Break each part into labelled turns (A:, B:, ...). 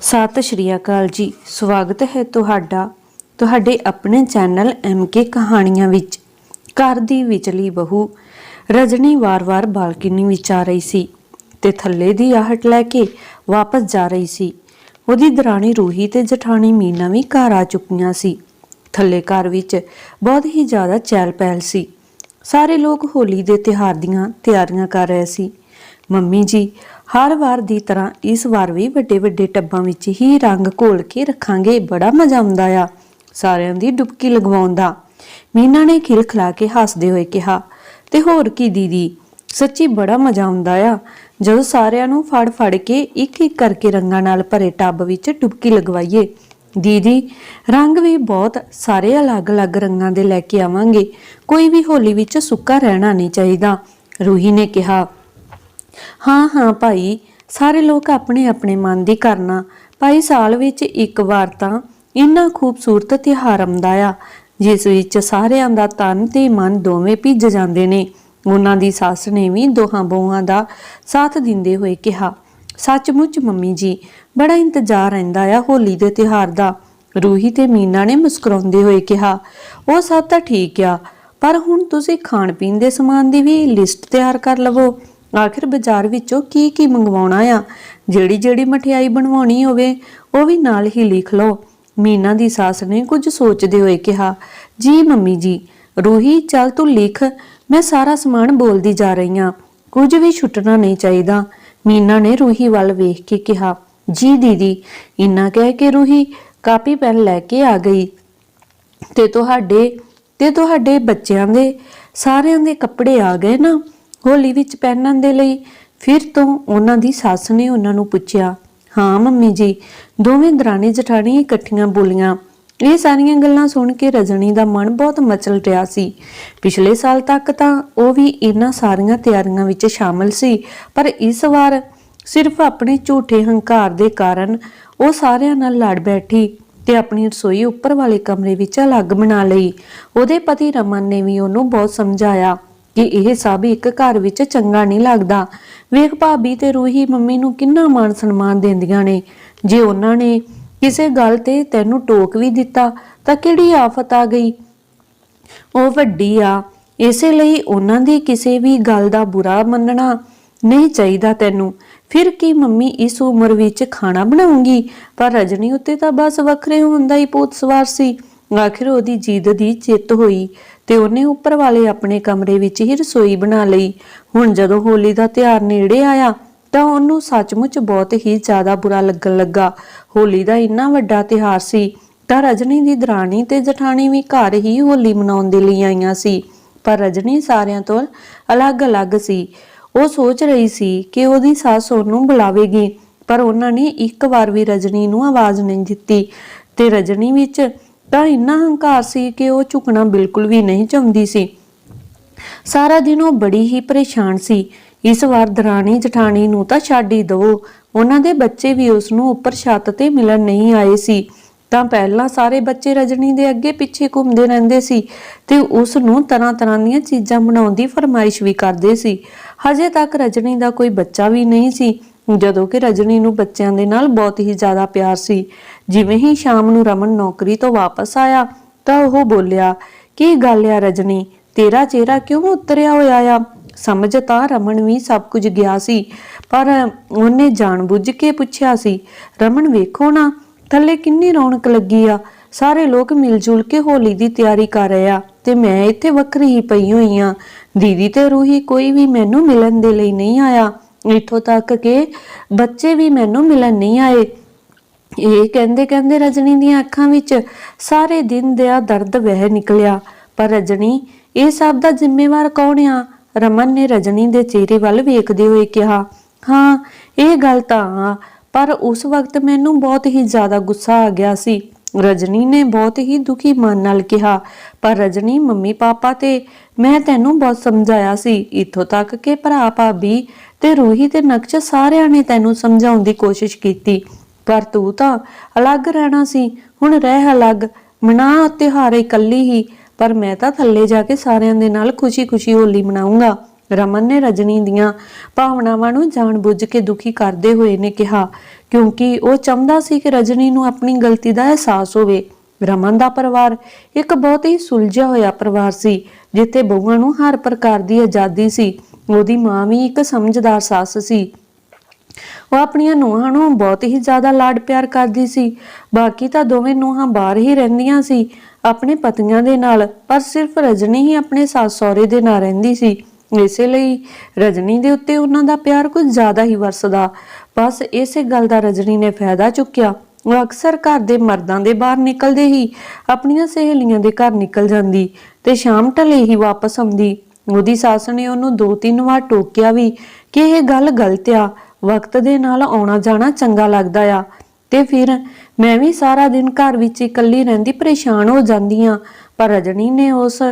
A: ਸਤਿ ਸ਼੍ਰੀ ਅਕਾਲ ਜੀ, ਸਵਾਗਤ ਹੈ ਤੁਹਾਡਾ, ਤੁਹਾਡੇ ਆਪਣੇ ਚੈਨਲ ਕੇ ਕਹਾਣੀਆਂ ਵਿੱਚ। ਘਰ ਦੀ ਵਿਚਲੀ ਬਹੂ ਰਜਨੀ ਵਾਰ-ਵਾਰ ਬਾਲਕਨੀ ਵਿੱਚ ਆ ਰਹੀ ਸੀ ਤੇ ਥੱਲੇ ਦੀ ਆਹਟ ਲੈ ਕੇ ਵਾਪਸ ਜਾ ਰਹੀ ਸੀ। ਉਹਦੀ ਦਰਾਣੀ ਰੂਹੀ ਤੇ ਜਠਾਣੀ ਮੀਨਾ ਵੀ ਘਰ ਆ ਚੁੱਕੀਆਂ ਸੀ। ਥੱਲੇ ਘਰ ਵਿੱਚ ਬਹੁਤ ਹੀ ਜ਼ਿਆਦਾ ਚਹਿਲ ਪਹਿਲ ਸੀ। ਸਾਰੇ ਲੋਕ ਹੋਲੀ ਦੇ ਤਿਉਹਾਰ ਦੀਆਂ ਤਿਆਰੀਆਂ ਕਰ ਰਹੇ ਸੀ। ਮੰਮੀ ਜੀ ਹਰ ਵਾਰ ਦੀ ਤਰ੍ਹਾਂ ਇਸ ਵਾਰ ਵੀ ਵੱਡੇ ਵੱਡੇ ਟੱਬਾਂ ਵਿੱਚ ਹੀ ਰੰਗ ਘੋਲ ਕੇ ਰੱਖਾਂਗੇ। ਬੜਾ ਮਜ਼ਾ ਆਉਂਦਾ ਆ ਸਾਰਿਆਂ ਦੀ ਡੁਬਕੀ ਲਗਵਾਉਣ ਦਾ। ਮੀਨਾ ਨੇ ਖਿਲ ਖਿਲਾ ਕੇ ਹੱਸਦੇ ਹੋਏ ਕਿਹਾ, ਤੇ ਹੋਰ ਕੀ ਦੀਦੀ, ਸੱਚੀ ਬੜਾ ਮਜ਼ਾ ਆਉਂਦਾ ਆ। ਜਦੋਂ ਸਾਰਿਆਂ ਨੂੰ ਫੜ ਫੜ ਕੇ ਇੱਕ ਇੱਕ ਕਰਕੇ ਰੰਗਾਂ ਨਾਲ ਭਰੇ ਟੱਬ ਵਿੱਚ ਡੁਬਕੀ ਲਗਵਾਈਏ। ਦੀਦੀ, ਰੰਗ ਵੀ ਬਹੁਤ ਸਾਰੇ ਅਲੱਗ-ਅਲੱਗ ਰੰਗਾਂ ਦੇ ਲੈ ਕੇ ਆਵਾਂਗੇ। ਕੋਈ ਵੀ ਹੋਲੀ ਵਿੱਚ ਸੁੱਕਾ ਰਹਿਣਾ ਨਹੀਂ ਚਾਹੀਦਾ। ਰੂਹੀ ਨੇ ਕਿਹਾ ਹਾਂ ਹਾਂ ਭਾਈ, ਸਾਰੇ ਲੋਕ ਆਪਣੇ ਆਪਣੇ ਮਨ ਦੀ ਕਰਨਾ। ਭਾਈ, ਸਾਲ ਵਿੱਚ ਇੱਕ ਵਾਰ ਤਾਂ ਇੰਨਾ ਖੂਬਸੂਰਤ ਤਿਉਹਾਰ ਆਉਂਦਾ ਆ, ਜਿਸ ਵਿੱਚ ਸਾਰਿਆਂ ਦਾ ਤਨ ਤੇ ਮਨ ਦੋਵੇਂ ਭਿੱਜ ਜਾਂਦੇ ਨੇ। ਉਹਨਾਂ ਦੀ ਸੱਸ ਨੇ ਵੀ ਦੋਹਾਂ ਬਹੂਆਂ ਦਾ ਸਾਥ ਦਿੰਦੇ ਹੋਏ ਕਿਹਾ, ਸੱਚਮੁੱਚ ਮੰਮੀ ਜੀ, ਬੜਾ ਇੰਤਜ਼ਾਰ ਰਹਿੰਦਾ ਆ ਹੋਲੀ ਦੇ ਤਿਉਹਾਰ ਦਾ। ਰੂਹੀ ਤੇ ਮੀਨਾ ਨੇ ਮੁਸਕਰਾਉਂਦੇ ਹੋਏ ਕਿਹਾ, ਉਹ ਸਭ ਤਾਂ ਠੀਕ ਆ, ਪਰ ਹੁਣ ਤੁਸੀਂ ਖਾਣ ਪੀਣ ਦੇ ਸਮਾਨ ਦੀ ਵੀ ਲਿਸਟ ਤਿਆਰ ਕਰ ਲਵੋ। ਆਖਿਰ ਬਾਜ਼ਾਰ ਵਿੱਚੋਂ ਕੀ ਕੀ ਮੰਗਵਾਉਣਾ ਆ? ਜਿਹੜੀ ਜਿਹੜੀ ਮਠਿਆਈ ਬਣਵਾਉਣੀ ਹੋਵੇ, ਉਹ ਵੀ ਨਾਲ ਹੀ ਲਿਖ ਲਓ। ਮੀਨਾ ਦੀ ਸੱਸ ਨੇ ਕੁਝ ਸੋਚਦੇ ਹੋਏ ਕਿਹਾ, ਜੀ ਮੰਮੀ ਜੀ, ਰੂਹੀ, ਚੱਲ ਤੂੰ ਲਿਖ, ਮੈਂ ਸਾਰਾ ਸਮਾਨ ਬੋਲਦੀ ਜਾ ਰਹੀ ਹਾਂ ਕੁਝ ਵੀ ਛੁੱਟਣਾ ਨਹੀਂ ਚਾਹੀਦਾ। ਮੀਨਾ ਨੇ ਰੂਹੀ ਵੱਲ ਵੇਖ ਕੇ ਕਿਹਾ, ਜੀ ਦੀਦੀ, ਇੰਨਾ ਕਹਿ ਕੇ ਰੂਹੀ ਕਾਪੀ ਪੈਨ ਲੈ ਕੇ ਆ ਗਈ। ਤੇ ਤੁਹਾਡੇ ਤੇ ਤੁਹਾਡੇ ਬੱਚਿਆਂ ਦੇ, ਸਾਰਿਆਂ ਦੇ ਕੱਪੜੇ ਆ ਗਏ ਨਾ? ਹੋਲੀ ਵਿੱਚ ਪਹਿਨਣ ਦੇ ਲਈ ਫਿਰ ਤੋਂ ਉਹਨਾਂ ਦੀ ਸੱਸ ਨੇ ਉਹਨਾਂ ਨੂੰ ਪੁੱਛਿਆ, ਹਾਂ, ਮੰਮੀ ਜੀ, ਦੋਵੇਂ ਦਰਾਣੀ ਜਠਾਣੀ ਇਕੱਠੀਆਂ ਬੋਲੀਆਂ। ਇਹ ਸਾਰੀਆਂ ਗੱਲਾਂ ਸੁਣ ਕੇ ਰਜਣੀ ਦਾ ਮਨ ਬਹੁਤ ਮਚਲ ਰਿਹਾ ਸੀ। ਪਿਛਲੇ ਸਾਲ ਤੱਕ ਤਾਂ ਉਹ ਵੀ ਇਹਨਾਂ ਸਾਰੀਆਂ ਤਿਆਰੀਆਂ ਵਿੱਚ ਸ਼ਾਮਲ ਸੀ, ਪਰ ਇਸ ਵਾਰ ਸਿਰਫ ਆਪਣੇ ਝੂਠੇ ਹੰਕਾਰ ਦੇ ਕਾਰਨ ਉਹ ਸਾਰਿਆਂ ਨਾਲ ਲੜ ਬੈਠੀ ਤੇ ਆਪਣੀ ਰਸੋਈ ਉੱਪਰ ਵਾਲੇ ਕਮਰੇ ਵਿੱਚ ਅਲੱਗ ਬਣਾ ਲਈ। ਉਹਦੇ ਪਤੀ ਰਮਨ ਨੇ ਵੀ ਉਹਨੂੰ ਬਹੁਤ ਸਮਝਾਇਆ ਕਿ ਇਹ ਸਭ ਇੱਕ ਘਰ ਵਿੱਚ ਚੰਗਾ ਨਹੀਂ ਲੱਗਦਾ। ਵੇਖ ਭਾਬੀ ਤੇ ਰੂਹੀ ਮੰਮੀ ਨੂੰ ਕਿੰਨਾ ਮਾਣ ਸਨਮਾਨ ਦਿੰਦੀਆਂ ਨੇ। ਜੇ ਉਹਨਾਂ ਨੇ ਕਿਸੇ ਗੱਲ ਤੇ ਤੈਨੂੰ ਟੋਕ ਵੀ ਦਿੱਤਾ, ਤਾਂ ਕਿਹੜੀ ਆਫਤ ਆ ਗਈ? ਉਹ ਵੱਡੀ ਆ, ਇਸੇ ਲਈ ਉਹਨਾਂ ਦੀ ਕਿਸੇ ਵੀ ਗੱਲ ਦਾ ਬੁਰਾ ਮੰਨਣਾ ਨਹੀਂ ਚਾਹੀਦਾ ਤੈਨੂੰ। ਫਿਰ ਕੀ ਮੰਮੀ ਇਸ ਉਮਰ ਵਿੱਚ ਖਾਣਾ ਬਣਾਉਂਗੀ? ਪਰ ਰਜਨੀ ਉੱਤੇ ਤਾਂ ਬਸ ਵੱਖਰੇ ਹੋਣ ਦਾ ਹੀ ਪੋਤ ਸਵਾਰ ਸੀ। ਆਖਿਰ ਉਹਦੀ ਜਿੱਦ ਦੀ ਚਿੱਤ ਹੋਈ। ਤੇ ਉਹਨੇ ਉੱਪਰ ਵਾਲੇ ਆਪਣੇ ਕਮਰੇ ਵਿੱਚ ਹੀ ਰਸੋਈ ਬਣਾ ਲਈ। ਹੁਣ ਜਦੋਂ ਹੋਲੀ ਦਾ ਤਿਉਹਾਰ ਨੇੜੇ ਆਇਆ, ਤਾਂ ਉਹਨੂੰ ਸੱਚਮੁੱਚ ਬਹੁਤ ਹੀ ਜ਼ਿਆਦਾ ਬੁਰਾ ਲੱਗਣ ਲੱਗਾ। ਹੋਲੀ ਦਾ ਇੰਨਾ ਵੱਡਾ ਤਿਉਹਾਰ ਸੀ, ਤਾਂ ਰਜਨੀ ਦੀ ਦਰਾਣੀ ਤੇ ਜਠਾਣੀ ਵੀ ਘਰ ਹੀ ਹੋਲੀ ਮਨਾਉਣ ਦੇ ਲਈ ਆਈਆਂ ਸੀ। ਪਰ ਰਜਨੀ ਸਾਰਿਆਂ ਤੋਂ ਅਲੱਗ-ਅਲੱਗ ਸੀ। ਉਹ ਸੋਚ ਰਹੀ ਸੀ ਕਿ ਉਹਦੀ ਸੱਸ ਉਹਨੂੰ ਬੁਲਾਵੇਗੀ, ਪਰ ਉਹਨਾਂ ਨੇ ਇੱਕ ਵਾਰ ਵੀ ਰਜਨੀ ਨੂੰ ਆਵਾਜ਼ ਨਹੀਂ ਦਿੱਤੀ। ਤੇ ਰਜਨੀ ਵਿੱਚ ਤਾਂ ਇੰਨਾ ਹੰਕਾਰ ਸੀ ਕਿ ਉਹ ਝੁਕਣਾ ਬਿਲਕੁਲ ਵੀ ਨਹੀਂ ਚਾਹੁੰਦੀ ਸੀ। ਸਾਰਾ ਦਿਨ ਉਹ ਬੜੀ ਹੀ ਪਰੇਸ਼ਾਨ ਸੀ। ਇਸ ਵਾਰ ਦਰਾਣੀ ਜਠਾਣੀ ਨੂੰ ਤਾਂ ਛੱਡ ਹੀ ਦਵੋ। ਉਹਨਾਂ ਦੇ ਬੱਚੇ ਵੀ ਉਸ ਨੂੰ ਉੱਪਰ ਛੱਤ ਤੇ ਮਿਲਣ ਨਹੀਂ ਆਏ ਸੀ। ਤਾਂ ਪਹਿਲਾਂ ਸਾਰੇ ਬੱਚੇ ਰਜਨੀ ਦੇ ਅੱਗੇ ਪਿੱਛੇ ਘੁੰਮਦੇ ਰਹਿੰਦੇ ਸੀ ਤੇ ਉਸ ਨੂੰ ਤਰ੍ਹਾਂ ਤਰ੍ਹਾਂ ਦੀਆਂ ਚੀਜ਼ਾਂ ਬਣਾਉਣ ਦੀ ਫਰਮਾਇਸ਼ ਵੀ ਕਰਦੇ ਸੀ। ਹਜੇ ਤੱਕ ਰਜਨੀ ਦਾ ਕੋਈ ਬੱਚਾ ਵੀ ਨਹੀਂ ਸੀ, ਜਦੋਂ ਕਿ ਰਜਨੀ ਨੂੰ ਬੱਚਿਆਂ ਦੇ ਨਾਲ ਬਹੁਤ ਹੀ ਜ਼ਿਆਦਾ ਪਿਆਰ ਸੀ। ਜਿਵੇਂ ਹੀ ਸ਼ਾਮ ਨੂੰ ਰਮਨ ਨੌਕਰੀ ਤੋਂ ਵਾਪਸ ਆਇਆ ਤਾਂ ਉਹ ਬੋਲਿਆ, ਕੀ ਗੱਲ ਆ ਰਜਨੀ? ਤੇਰਾ ਚਿਹਰਾ ਕਿਉਂ ਉਤਰਿਆ ਹੋਇਆ ਆ? ਸਮਝ ਤਾਂ ਰਮਨ ਵੀ ਸਭ ਕੁਝ ਗਿਆ ਸੀ, ਪਰ ਉਹਨੇ ਜਾਣਬੁੱਝ ਕੇ ਪੁੱਛਿਆ ਸੀ, ਰਮਨ ਵੇਖੋ ਨਾ, ਥੱਲੇ ਕਿੰਨੀ ਰੌਣਕ ਲੱਗੀ ਆ। ਸਾਰੇ ਲੋਕ ਮਿਲ ਜੁਲ ਕੇ ਹੋਲੀ ਦੀ ਤਿਆਰੀ ਕਰ ਰਹੇ ਆ ਤੇ ਮੈਂ ਇੱਥੇ ਵੱਖਰੀ ਹੀ ਪਈ ਹੋਈ ਆ। ਦੀਦੀ ਤੇ ਰੂਹੀ ਕੋਈ ਵੀ ਮੈਨੂੰ ਮਿਲਣ ਦੇ ਲਈ ਨਹੀਂ ਆਇਆ। ਇੱਥੋਂ ਤੱਕ ਕਿ ਬੱਚੇ ਵੀ ਮੈਨੂੰ ਮਿਲਣ ਨਹੀਂ ਆਏ। ਇਹ ਕਹਿੰਦੇ ਕਹਿੰਦੇ ਰਜਨੀ ਦੀਆਂ ਅੱਖਾਂ ਵਿੱਚ ਸਾਰੇ ਦਿਨ ਦਾ ਦਰਦ ਵਹਿ ਨਿਕਲਿਆ। ਪਰ ਰਜਨੀ, ਇਹ ਸਭ ਦਾ ਜ਼ਿੰਮੇਵਾਰ ਕੌਣ ਆ? ਰਮਨ ਨੇ ਰਜਨੀ ਦੇ ਚਿਹਰੇ ਵੱਲ ਵੇਖਦੇ ਹੋਏ ਕਿਹਾ, ਹਾਂ, ਇਹ ਗੱਲ ਤਾਂ ਆ, ਪਰ ਉਸ ਵਕਤ ਮੈਨੂੰ ਬਹੁਤ ਹੀ ਜ਼ਿਆਦਾ ਗੁੱਸਾ ਆ ਗਿਆ ਸੀ। ਰਜਨੀ ਨੇ ਬਹੁਤ ਹੀ ਦੁਖੀ ਮਨ ਨਾਲ ਕਿਹਾ, ਪਰ ਰਜਨੀ, ਮੰਮੀ ਪਾਪਾ ਤੇ ਮੈਂ ਤੈਨੂੰ ਬਹੁਤ ਸਮਝਾਇਆ ਸੀ। ਇੱਥੋਂ ਤੱਕ ਕਿ ਭਰਾ ਭਾਬੀ ਤੇ ਰੂਹੀ ਤੇ ਨਕਸ਼ ਸਾਰਿਆਂ ਨੇ ਤੈਨੂੰ ਸਮਝਾਉਣ ਦੀ ਕੋਸ਼ਿਸ਼ ਕੀਤੀ। ਪਰ ਤੂੰ ਤਾਂ ਅਲੱਗ ਰਹਿਣਾ ਸੀ। ਹੁਣ ਰਹਿ ਅਲੱਗ। ਮਨਾ ਤਿਉਹਾਰ ਇਕੱਲੀ ਹੀ। ਪਰ ਮੈਂ ਤਾਂ ਥੱਲੇ ਜਾ ਕੇ ਸਾਰਿਆਂ ਦੇ ਨਾਲ ਖੁਸ਼ੀ-ਖੁਸ਼ੀ ਹੋਲੀ ਮਨਾਉਂਗਾ ਰਮਨ ਨੇ ਰਜਨੀ ਦੀਆਂ ਭਾਵਨਾਵਾਂ ਨੂੰ ਜਾਣਬੁੱਝ ਕੇ ਦੁਖੀ ਕਰਦੇ ਹੋਏ ਨੇ ਕਿਹਾ, ਕਿਉਂਕਿ ਉਹ ਚਾਹੁੰਦਾ ਸੀ ਕਿ ਰਜਨੀ ਨੂੰ ਆਪਣੀ ਗਲਤੀ ਦਾ ਅਹਿਸਾਸ ਹੋਵੇ। ਰਮਨ ਦਾ ਪਰਿਵਾਰ ਇੱਕ ਬਹੁਤ ਹੀ ਸੁਲਝਿਆ ਹੋਇਆ ਪਰਿਵਾਰ ਸੀ, ਜਿੱਥੇ ਬਹੂਆਂ ਨੂੰ ਹਰ ਪ੍ਰਕਾਰ ਦੀ ਆਜ਼ਾਦੀ ਸੀ। ਉਹਦੀ ਮਾਂ ਵੀ ਇੱਕ ਸਮਝਦਾਰ ਸੱਸ ਸੀ। ਉਹ ਆਪਣੀਆਂ ਨੂੰਹਾਂ ਨੂੰ ਬਹੁਤ ਹੀ ਜ਼ਿਆਦਾ ਲਾਡ ਪਿਆਰ ਕਰਦੀ ਸੀ। ਬਾਕੀ ਤਾਂ ਦੋਵੇਂ ਨੂੰਹਾਂ ਬਾਹਰ ਹੀ ਰਹਿੰਦੀਆਂ ਸੀ, ਆਪਣੇ ਪਤੀਆਂ ਦੇ ਨਾਲ, ਪਰ ਸਿਰਫ ਰਜਨੀ ਹੀ ਆਪਣੇ ਸੱਸ ਸਹੁਰੇ ਦੇ ਨਾਲ ਰਹਿੰਦੀ ਸੀ। ਇਸੇ ਲਈ ਰਜਨੀ ਦੇ ਉੱਤੇ ਉਹਨਾਂ ਦਾ ਪਿਆਰ ਕੁਝ ਜ਼ਿਆਦਾ ਹੀ ਵਰਸਦਾ। ਬਸ ਇਸੇ ਗੱਲ ਦਾ ਰਜਨੀ ਨੇ ਫਾਇਦਾ ਚੁੱਕਿਆ। ਉਹ ਅਕਸਰ ਘਰ ਦੇ ਮਰਦਾਂ ਦੇ ਬਾਹਰ ਨਿਕਲਦੇ ਹੀ ਆਪਣੀਆਂ ਸਹੇਲੀਆਂ ਦੇ ਘਰ ਨਿਕਲ ਜਾਂਦੀ ਤੇ ਸ਼ਾਮ ਢਲੇ ਹੀ ਵਾਪਸ ਆਉਂਦੀ। ਉਹਦੀ ਸੱਸ ਨੇ ਉਹਨੂੰ ਦੋ ਤਿੰਨ ਵਾਰ ਟੋਕਿਆ ਵੀ ਕਿ ਇਹ ਗੱਲ ਗਲਤ ਆ। ਵਕਤ ਦੇ ਨਾਲ ਆਉਣਾ ਜਾਣਾ ਚੰਗਾ ਲੱਗਦਾ ਆ। ਤੇ ਫਿਰ ਮੈਂ ਵੀ ਸਾਰਾ ਦਿਨ ਘਰ ਵਿੱਚ ਇਕੱਲੀ ਰਹਿੰਦੀ ਪਰੇਸ਼ਾਨ ਹੋ ਜਾਂਦੀ ਆ, ਪਰ ਰਜਨੀ ਨੇ ਉਸ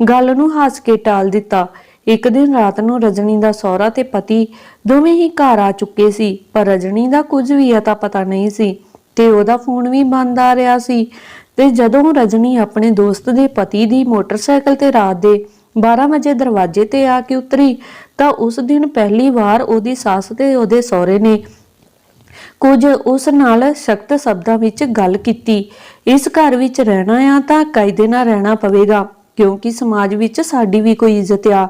A: ਗੱਲ ਨੂੰ ਹੱਸ ਕੇ ਟਾਲ ਦਿੱਤਾ। ਇੱਕ ਦਿਨ ਰਾਤ ਨੂੰ ਰਜਨੀ ਦਾ ਸਹੁਰਾ ਤੇ ਪਤੀ ਦੋਵੇਂ ਹੀ ਘਰ ਆ ਚੁੱਕੇ ਸੀ, ਪਰ ਰਜਨੀ ਦਾ ਕੁਝ ਵੀ ਤਾਂ ਪਤਾ ਨਹੀਂ ਸੀ ਤੇ ਉਹਦਾ ਫੋਨ ਵੀ ਬੰਦ ਆ ਰਿਹਾ ਸੀ। ਤੇ ਜਦੋਂ ਰਜਨੀ ਆਪਣੇ ਦੋਸਤ ਦੇ ਪਤੀ ਦੀ ਮੋਟਰਸਾਈਕਲ ਤੇ ਰਾਤ ਦੇ 12 ਵਜੇ ਦਰਵਾਜ਼ੇ ਤੇ ਆ ਕੇ ਉਤਰੀ ਤਾਂ ਉਸ ਦਿਨ ਪਹਿਲੀ ਵਾਰ ਉਹਦੀ ਸੱਸ ਤੇ ਉਹਦੇ ਸਹੁਰੇ ਨੇ ਕੁਝ ਉਸ ਨਾਲ ਸਖਤ ਸ਼ਬਦਾਂ ਵਿੱਚ ਗੱਲ ਕੀਤੀ। ਇਸ ਘਰ ਵਿੱਚ ਰਹਿਣਾ ਆ ਤਾਂ ਕਾਇਦੇ ਨਾਲ ਰਹਿਣਾ ਪਵੇਗਾ, ਕਿਉਂਕਿ ਸਮਾਜ ਵਿੱਚ ਸਾਡੀ ਵੀ ਕੋਈ ਇੱਜ਼ਤ ਆ।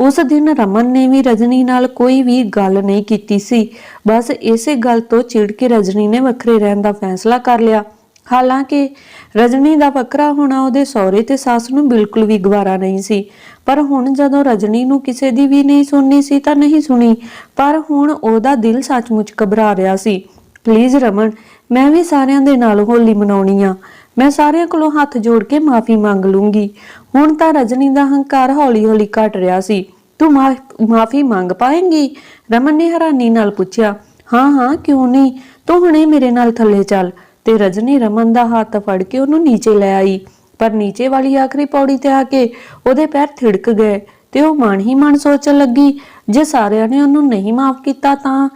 A: ਉਸ ਦਿਨ ਰਮਨ ਨੇ ਵੀ ਰਜਨੀ ਨਾਲ ਕੋਈ ਵੀ ਗੱਲ ਨਹੀਂ ਕੀਤੀ ਸੀ। ਬਸ ਇਸੇ ਗੱਲ ਤੋਂ ਚਿੜ ਕੇ ਰਜਨੀ ਨੇ ਵੱਖਰੇ ਰਹਿਣ ਦਾ ਫੈਸਲਾ ਕਰ ਲਿਆ। ਹਾਲਾਂਕਿ ਰਜਨੀ ਦਾ ਵੱਖਰਾ ਹੋਣਾ ਉਹਦੇ ਸਹੁਰੇ ਤੇ ਸੱਸ ਨੂੰ ਬਿਲਕੁਲ ਵੀ ਗਵਾਰਾ ਨਹੀਂ ਸੀ। ਪਰ ਹੁਣ ਜਦੋਂ ਰਜਨੀ ਨੂੰ ਕਿਸੇ ਦੀ ਵੀ ਨਹੀਂ ਸੁਣਨੀ ਸੀ ਤਾਂ ਨਹੀਂ ਸੁਣੀ। ਪਰ ਹੁਣ ਉਹਦਾ ਦਿਲ ਸੱਚਮੁੱਚ ਘਬਰਾ ਰਿਹਾ ਸੀ। ਪਲੀਜ਼ ਰਮਨ, ਮੈਂ ਵੀ ਸਾਰਿਆਂ ਦੇ ਨਾਲ ਹੋਲੀ ਮਨਾਉਣੀ ਆ। ਮੈਂ ਸਾਰਿਆਂ ਕੋਲੋਂ ਹੱਥ ਜੋੜ ਕੇ ਮਾਫੀ ਮੰਗ ਲੂੰਗੀ। ਹੁਣ ਤਾਂ ਰਜਨੀ ਦਾ ਹੰਕਾਰ ਹੌਲੀ-ਹੌਲੀ ਘਟ ਰਿਹਾ ਸੀ। ਤੂੰ ਮਾਫੀ ਮੰਗ ਪਾਏਂਗੀ? ਰਮਨ ਨੇ ਹੈਰਾਨੀ ਨਾਲ ਪੁੱਛਿਆ। ਹਾਂ ਹਾਂ, ਕਿਉਂ ਨਹੀਂ? ਤੂੰ ਹੁਣੇ ਮੇਰੇ ਨਾਲ ਥੱਲੇ ਚੱਲ। ਤੇ ਰਜਨੀ ਰਮਨ ਦਾ ਹੱਥ ਫੜ ਕੇ ਉਹਨੂੰ ਨੀਚੇ ਲੈ ਆਈ। ਪਰ ਨੀਚੇ ਵਾਲੀ ਆਖਰੀ ਪੌੜੀ ਤੇ ਆ ਕੇ ਉਹਦੇ ਪੈਰ ਥਿੜਕ ਗਏ ਤੇ ਉਹ ਮਨ ਹੀ ਮਨ ਸੋਚਣ ਲੱਗੀ, ਜੇ ਸਾਰਿਆਂ ਨੇ ਉਹਨੂੰ ਨਹੀਂ ਮਾਫ ਕੀਤਾ ਤਾਂ।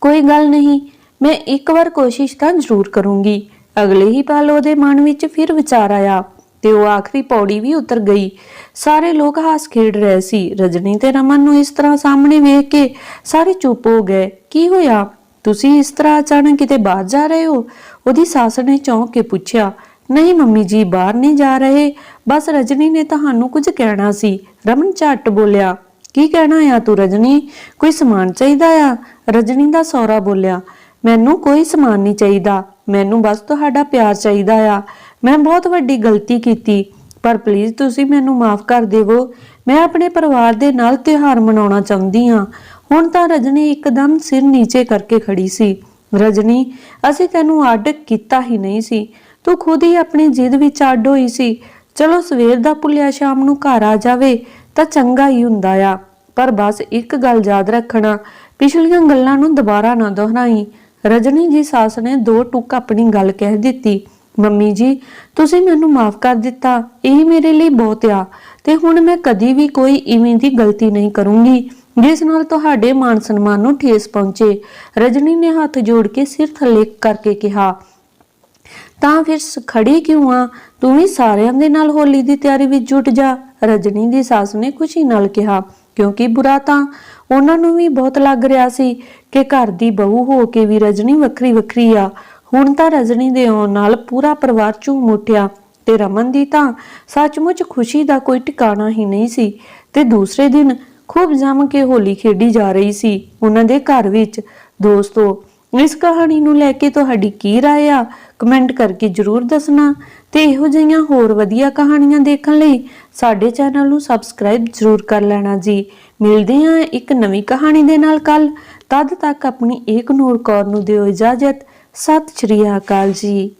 A: ਕੋਈ ਗੱਲ ਨਹੀਂ, ਮੈਂ ਇੱਕ ਵਾਰ ਕੋਸ਼ਿਸ਼ ਤਾਂ ਜ਼ਰੂਰ ਕਰੂੰਗੀ। ਅਗਲੇ ਹੀ ਪਲ ਉਹਦੇ ਮਨ ਵਿੱਚ ਫਿਰ ਵਿਚਾਰ ਆਇਆ ਤੇ ਉਹ ਆਖਰੀ ਪੌੜੀ ਵੀ ਉਤਰ ਗਈ। ਸਾਰੇ ਲੋਕ ਹਾਸ ਖੇਡ ਰਹੇ ਸੀ। ਰਜਨੀ ਤੇ ਰਮਨ ਨੂੰ ਇਸ ਤਰ੍ਹਾਂ ਸਾਹਮਣੇ ਵੇਖ ਕੇ ਸਾਰੇ ਚੁੱਪ ਹੋ ਗਏ। ਕੀ ਹੋਇਆ? ਤੁਸੀਂ ਇਸ ਤਰ੍ਹਾਂ ਅਚਾਨਕ ਕਿਤੇ ਬਾਹਰ ਜਾ ਰਹੇ ਹੋ? ਉਹਦੀ ਸੱਸ ਨੇ ਚੌਂਕ ਕੇ ਪੁੱਛਿਆ, ਨਹੀਂ ਮੰਮੀ ਜੀ, ਬਾਹਰ ਨਹੀਂ ਜਾ ਰਹੇ। ਬਸ ਰਜਨੀ ਨੇ ਤੁਹਾਨੂੰ ਕੁਝ ਕਹਿਣਾ ਸੀ। ਰਮਨ ਝੱਟ ਬੋਲਿਆ, ਕੀ ਕਹਿਣਾ ਆ ਤੂੰ ਰਜਨੀ? ਕੋਈ ਸਮਾਨ ਚਾਹੀਦਾ ਆ? ਰਜਨੀ ਦਾ ਸੌਰਾ ਬੋਲਿਆ, ਮੈਨੂੰ ਕੋਈ ਸਮਾਨ ਨਹੀਂ ਚਾਹੀਦਾ। ਮੈਨੂੰ ਬਸ ਤੁਹਾਡਾ ਪਿਆਰ ਚਾਹੀਦਾ ਆ। ਮੈਂ ਬਹੁਤ ਵੱਡੀ ਗਲਤੀ ਕੀਤੀ, ਪਰ ਪਲੀਜ਼ ਤੁਸੀਂ ਮੈਨੂੰ ਮਾਫ ਕਰ ਦੇਵੋ। ਮੈਂ ਆਪਣੇ ਪਰਿਵਾਰ ਦੇ ਨਾਲ ਤਿਉਹਾਰ ਮਨਾਉਣਾ ਚਾਹੁੰਦੀ ਹਾਂ। ਹੁਣ ਤਾਂ ਰਜਨੀ ਇੱਕਦਮ ਸਿਰ ਨੀਚੇ ਕਰਕੇ ਖੜੀ ਸੀ। ਰਜਨੀ, ਅਸੀਂ ਤੈਨੂੰ ਅੱਡ ਕੀਤਾ ਹੀ ਨਹੀਂ ਸੀ। ਤੂੰ ਖੁਦ ਹੀ ਆਪਣੀ ਜਿੱਦ ਵਿੱਚ ਅੱਡ ਹੋਈ ਸੀ। ਚਲੋ ਸਵੇਰ ਦਾ ਭੁੱਲਿਆ ਸ਼ਾਮ ਨੂੰ ਘਰ ਆ ਜਾਵੇ ਤਾਂ ਚੰਗਾ ਹੀ ਹੁੰਦਾ ਆ। ਪਰ ਬਸ ਇੱਕ ਗੱਲ ਯਾਦ ਰੱਖਣਾ, ਪਿਛਲੀਆਂ ਗੱਲਾਂ ਨੂੰ ਦੁਬਾਰਾ ਨਾ ਦੁਹਰਾਈ। ਰਜਨੀ ਜੀ ਸੱਸ ਨੇ ਦੋ ਟੁਕ ਆਪਣੀ ਗੱਲ ਕਹਿ ਦਿੱਤੀ, ਮੰਮੀ ਜੀ, ਤੁਸੀਂ ਮੈਨੂੰ ਮਾਫ ਕਰ ਦਿੱਤਾ, ਇਹ ਮੇਰੇ ਲਈ ਬਹੁਤ ਆ, ਤੇ ਹੁਣ ਮੈਂ ਕਦੀ ਵੀ ਕੋਈ ਇਵੇਂ ਦੀ ਗਲਤੀ ਨਹੀਂ ਕਰੂੰਗੀ। ਜਿਸ ਨਾਲ ਤੁਹਾਡੇ ਮਾਨ ਸਨਮਾਨ ਨੂੰ ਠੇਸ ਪਹੁੰਚੇ। ਰਜਨੀ ਨੇ ਹੱਥ ਜੋੜ ਕੇ ਸਿਰ ਥੱਲੇ ਕਰਕੇ ਕਿਹਾ, ਤਾਂ ਫਿਰ ਖੜੀ ਕਿਉਂ ਆ? ਤੂੰ ਵੀ ਸਾਰਿਆਂ ਦੇ ਨਾਲ ਹੋਲੀ ਦੀ ਤਿਆਰੀ ਵਿੱਚ ਜੁਟ ਜਾ। ਰਜਨੀ ਦੀ ਸੱਸ ਨੇ ਖੁਸ਼ੀ ਨਾਲ ਕਿਹਾ, ਕਿਉਂਕਿ ਬੁਰਾ ਤਾਂ ਉਹਨਾਂ ਨੂੰ ਵੀ ਬਹੁਤ ਲੱਗ ਰਿਹਾ ਸੀ ਕਿ ਘਰ ਦੀ ਬਹੂ ਹੋ ਕੇ ਵੀ ਰਜਨੀ ਵੱਖਰੀ ਵੱਖਰੀ ਆ। ਹੁਣ ਤਾਂ ਰਜਨੀ ਦੇ ਆਉਣ ਨਾਲ ਪੂਰਾ ਪਰਿਵਾਰ ਝੂਮ ਉੱਠਿਆ ਤੇ ਰਮਨ ਦੀ ਤਾਂ ਸੱਚਮੁੱਚ ਖੁਸ਼ੀ ਦਾ ਕੋਈ ਟਿਕਾਣਾ ਹੀ ਨਹੀਂ ਸੀ ਤੇ ਦੂਸਰੇ ਦਿਨ ਖੂਬ ਜੰਮ ਕੇ ਹੋਲੀ ਖੇਡੀ ਜਾ ਰਹੀ ਸੀ ਉਹਨਾਂ ਦੇ ਘਰ ਵਿੱਚ ਦੋਸਤੋ ਇਸ ਕਹਾਣੀ ਨੂੰ ਲੈ ਕੇ ਤੁਹਾਡੀ ਕੀ رائے ਆ ਕਮੈਂਟ ਕਰਕੇ ਜਰੂਰ ਦੱਸਣਾ ਤੇ ਇਹੋ ਜਿਹੀਆਂ ਹੋਰ ਵਧੀਆ ਕਹਾਣੀਆਂ ਦੇਖਣ ਲਈ ਸਾਡੇ ਚੈਨਲ ਨੂੰ ਸਬਸਕ੍ਰਾਈਬ ਜਰੂਰ ਕਰ ਲੈਣਾ ਜੀ ਮਿਲਦੇ ਹਾਂ ਇੱਕ ਨਵੀਂ ਕਹਾਣੀ ਦੇ ਨਾਲ ਕੱਲ ਤਦ ਤੱਕ ਆਪਣੀ ਏਕ ਨੂਰ ਕੌਰ ਨੂੰ ਦਿਓ ਇਜਾਜ਼ਤ ਸਤਿ ਸ਼੍ਰੀ ਅਕਾਲ ਜੀ